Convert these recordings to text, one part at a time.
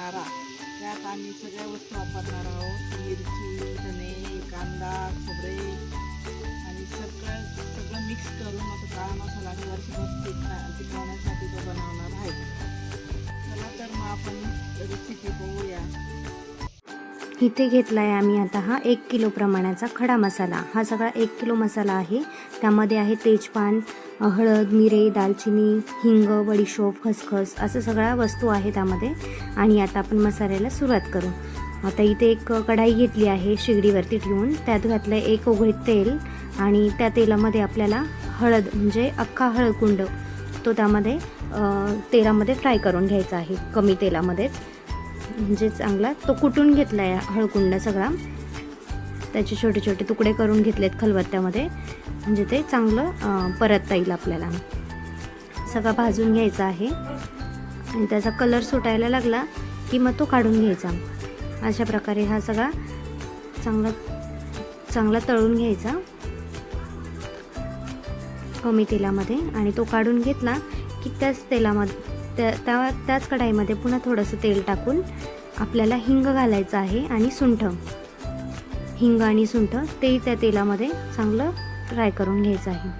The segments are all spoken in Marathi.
आम्ही सगळ्या वस्तू वापरणार आहोत. मिरची धने कांदा खोबरे आणि सगळं सगळं मिक्स करून आता काळा मसाला आणि वर्षभर टिकवण्यासाठी तो बनवणार आहे. चला तर मग आपण रेसिपी बघूया. इथे घेतला आहे आम्ही आता हा एक किलो प्रमाणाचा खडा मसाला. हा सगळा एक किलो मसाला आहे. त्यामध्ये आहे तेजपान हळद मिरे दालचिनी हिंग बडीशोप खसखस असं सगळ्या वस्तू आहे त्यामध्ये. आणि आता आपण मसाल्याला सुरुवात करू. आता इथे एक कढाई घेतली आहे शेगडीवरती ठेवून. त्यात घातलं आहे एक उघडीत तेल आणि त्या तेलामध्ये आपल्याला हळद म्हणजे अख्खा हळदकुंड तो त्यामध्ये तेलामध्ये फ्राय करून घ्यायचा आहे. कमी तेलामध्येच म्हणजे चांगला तो कुटून घेतला आहे हळकुंडा सगळा. त्याचे छोटे छोटे तुकडे करून घेतलेत खलबत्त्यामध्ये. म्हणजे ते चांगलं परतता येईल आपल्याला. सगळा भाजून घ्यायचा आहे. आणि त्याचा कलर सुटायला लागला की मग तो काढून घ्यायचा. अशा प्रकारे हा सगळा चांगला चांगला तळून घ्यायचा. कमी तेलामध्ये. आणि तो काढून घेतला की त्याच तेलामध्ये त्या त्या त्याच कढाईमध्ये पुन्हा थोडंसं तेल टाकून आपल्याला हिंग घालायचं आहे आणि सुंठ. हिंग आणि सुंठ तेही त्या तेलामध्ये चांगलं फ्राय करून घ्यायचं आहे.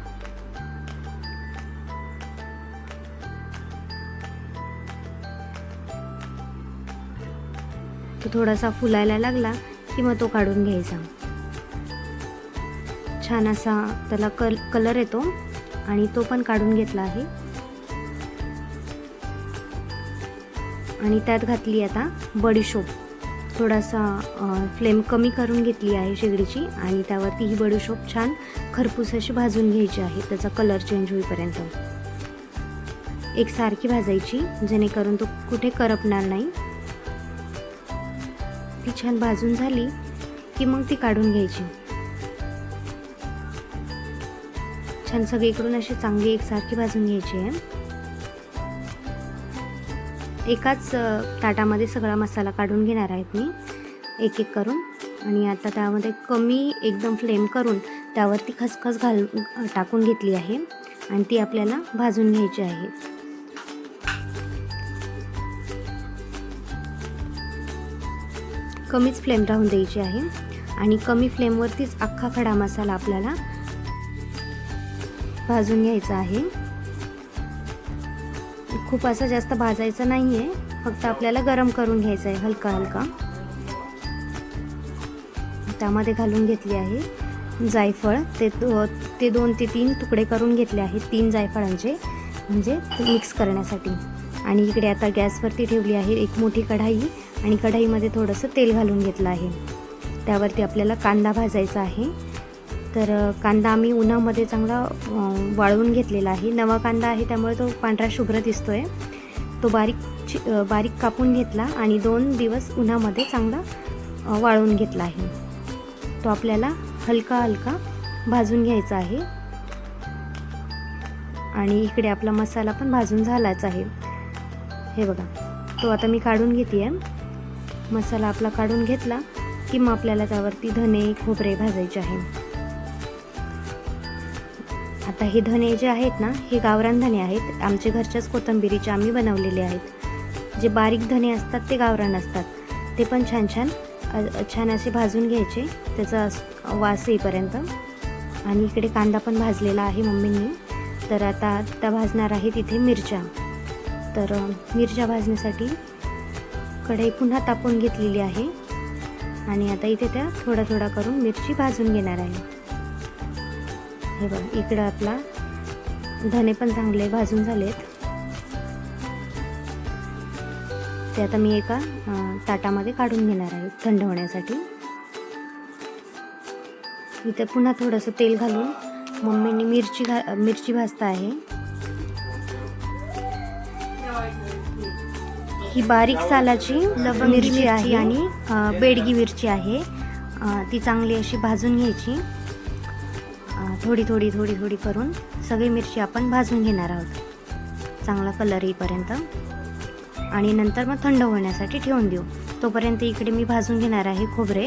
तो थोडासा फुलायला लागला की मग तो काढून घ्यायचा. छान असा त्याला कल कलर येतो आणि तो पण काढून घेतला आहे. आणि त्यात घातली आता बडीशोप थोडासा फ्लेम कमी करून घेतली आहे शेगडीची आणि त्यावरती ही बडीशोप छान खरपूस अशी भाजून घ्यायची आहे. त्याचा कलर चेंज होईपर्यंत. एकसारखी भाजायची जेणेकरून तो कुठे करपणार नाही. ती छान भाजून झाली की मग ती काढून घ्यायची. छान सगळीकडून अशी चांगली एकसारखी भाजून घ्यायची आहे. एकाच ताटामध्ये सगळा मसाला काढून घेणार आहेत मी एक एक करून. आणि आता त्यामध्ये कमी एकदम फ्लेम करून त्यावरती खसखस घाल टाकून घेतली आहे आणि ती आपल्याला भाजून घ्यायची आहे. कमीच फ्लेम राहून द्यायची आहे आणि कमी फ्लेमवरतीच अख्खा खडा मसाला आपल्याला भाजून घ्यायचा आहे. खूप असं जास्त भाजायचं नाही आहे फक्त आपल्याला गरम करून घ्यायचं आहे हलका हलका. त्यामध्ये घालून घेतली आहे जायफळ. ते दो- ते दोन ते तीन तुकडे करून घेतले आहेत तीन जायफळांचे. म्हणजे मिक्स करण्यासाठी. आणि इकडे आता गॅसवरती ठेवली आहे एक मोठी कढाई आणि कढाईमध्ये थोडंसं तेल घालून घेतलं आहे. त्यावरती आपल्याला कांदा भाजायचा आहे. तर कांदा आम्ही उन्हामध्ये चांगला वाळवून घेतलेला आहे. नवा कांदा आहे त्यामुळे तो पांढरा शुभ्र दिसतो आहे तो बारीक चि- बारीक कापून घेतला आणि दोन दिवस उन्हामध्ये चांगला वाळवून घेतला आहे. तो आपल्याला हलका हलका भाजून घ्यायचा आहे. आणि इकडे आपला मसाला पण भाजून झालाच आहे. हे बघा तो आता मी काढून घेते आहे मसाला आपला काढून घेतला की मग आपल्याला त्यावरती धने खोबरे भाजायचे आहे. आता हे धने जे आहेत ना हे गावरान धने आहेत. आमच्या घरच्याच कोथंबिरीचे आम्ही बनवलेले आहेत. जे बारीक धने असतात ते गावरान असतात. ते पण छान छान छान असे भाजून घ्यायचे. त्याचा वास येईपर्यंत. आणि इकडे कांदा पण भाजलेला आहे मम्मींनी. तर आता त्या भाजणार आहे तिथे मिरच्या. तर मिरच्या भाजण्यासाठी कढई पुन्हा तापून घेतलेली आहे. आणि आता इथे त्या थोडा थोडा करून मिरची भाजून घेणार आहे. हे बघा इकडं आपला धने पण चांगले भाजून झालेत. ते आता मी एका ताटामध्ये काढून घेणार आहे थंड होण्यासाठी इथे पुन्हा थोडंसं तेल घालून मम्मीने मिरची घा मिरची भाजता आहे. ही बारीक सालाची लव मिरची आहे आणि बेडगी मिरची आहे. ती चांगली अशी भाजून घ्यायची. थोडी थोडी थोडी थोडी करून सगळी मिरची आपण भाजून घेणार आहोत. चांगला कलर येईपर्यंत. आणि नंतर मग थंड होण्यासाठी ठेवून देऊ. तोपर्यंत इकडे मी भाजून घेणार आहे खोबरे.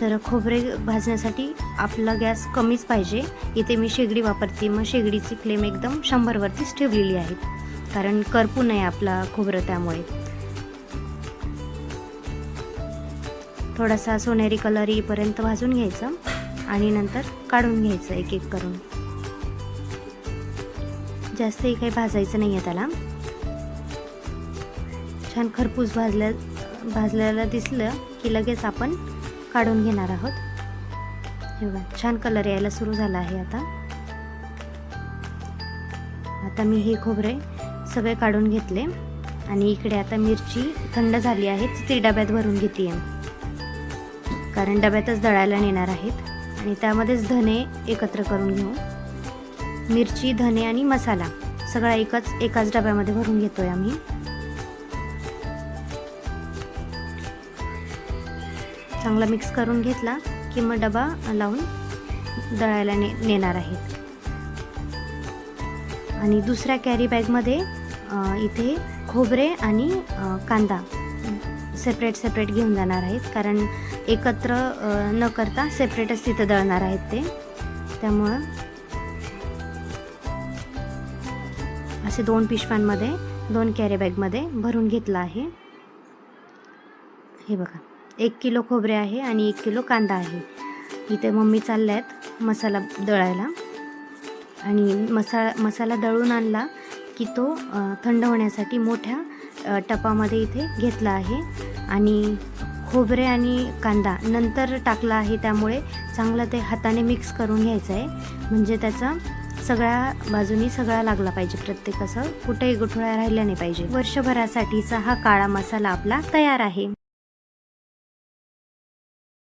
तर खोबरे भाजण्यासाठी आपला गॅस कमीच पाहिजे. इथे मी शेगडी वापरते. मग शेगडीची फ्लेम एकदम शंभरवरतीच ठेवलेली आहे. कारण करपू नये आपला खोबरं त्यामुळे. थोडासा सोनेरी कलर येईपर्यंत भाजून घ्यायचं. आणि नंतर काढून घ्यायचं एक एक करून. जास्तही काही भाजायचं नाही आहे त्याला. छान खरपूस भाजल्या भाजल्याला दिसलं की लगेच आपण काढून घेणार आहोत. हे बघा छान कलर यायला सुरू झाला आहे आता. आता मी हे खोबरे सगळे काढून घेतले आणि इकडे आता मिरची थंड झाली आहे ती डब्यात भरून घेते कारण डब्यातच दळायला नेणार आहेत. आणि त्यामध्येच धने एकत्र करून घेऊ. मिरची धने आणि मसाला सगळा एकच एकाच डब्यामध्ये भरून घेतोय आम्ही. चांगला मिक्स करून घेतला की मग डबा लावून दळायला ने नेणार आहेत. आणि दुसऱ्या कॅरी बॅगमध्ये इथे खोबरे आणि कांदा. सेपरेट सेपरेट घेऊन जाणार आहेत. कारण एकत्र न करता सेपरेटच तिथं दळणार आहेत ते. त्यामुळं असे दोन पिशव्यांमध्ये दोन कॅरी बॅगमध्ये भरून घेतलं आहे. हे बघा. एक किलो खोबरे आहे आणि एक किलो कांदा आहे. इथे मम्मी चालल्या आहेत मसाला दळायला. आणि मसा मसाला दळून आणला की तो थंड होण्यासाठी मोठ्या टपामध्ये इथे घेतला आहे. आणि खोबरे आणि कांदा नंतर टाकला आहे त्यामुळे चांगलं ते हाताने मिक्स करून घ्यायचं आहे. म्हणजे त्याचा सगळ्या बाजूनी सगळा लागला पाहिजे प्रत्येक असं. कुठेही गुठळ्या राहिल्या नाही पाहिजे. वर्षभरासाठीचा हा काळा मसाला आपला तयार आहे.